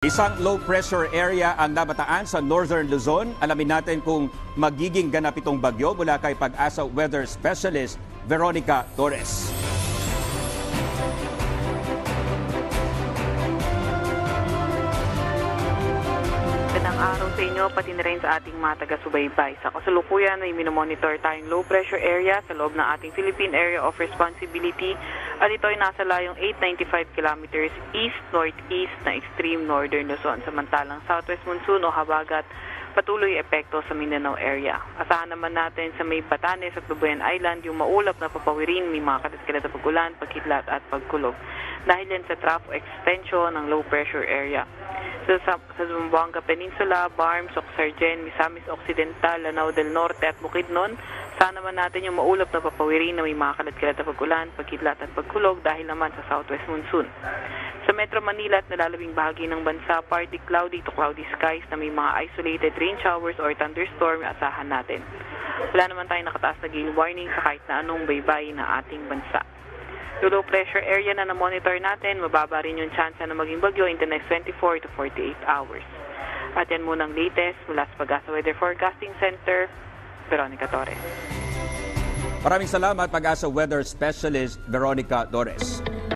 Isang low pressure area ang nabataan sa Northern Luzon. Alamin natin kung magiging ganap itong bagyo mula kay Pag-asa Weather Specialist Veronica Torres. Magandang araw sa inyo, pati na rin sa ating mga taga-subaybay. Sa kasalukuyan ay minomonitor tayong low pressure area sa loob ng ating Philippine Area of Responsibility at ito ay nasa layong 895 kilometers east-northeast na extreme northern Luzon. Samantalang southwest monsoon o habagat patuloy epekto sa Mindanao area. Asahan naman natin sa may Batanes at Babuyan Island yung maulap na papawirin, may mga kalat-kalat na pagulan, pagkidlat at pagkulog. Dahil yan sa trough extension ng low pressure area. Sa, sa Zamboanga Peninsula, Barms, Oxargen, Misamis Occidental, Lanao del Norte at Bukidnon, sana naman natin yung maulap na papawirin na may mga kalat-kalat na pagulan, pagkidlat at pagkulog dahil naman sa southwest monsoon. Sa Metro Manila at nalalabing bahagi ng bansa, partly cloudy to cloudy skies na may mga isolated rain showers or thunderstorm asahan natin. Wala naman tayong nakataas na gale warning sa kahit na anong baybay na ating bansa. Yung low pressure area na na-monitor natin, mababa rin yung chance na maging bagyo in the next 24 to 48 hours. At yan muna ang latest mula sa Pag-asa Weather Forecasting Center, Veronica Torres. Maraming salamat Pag-asa Weather Specialist Veronica Torres.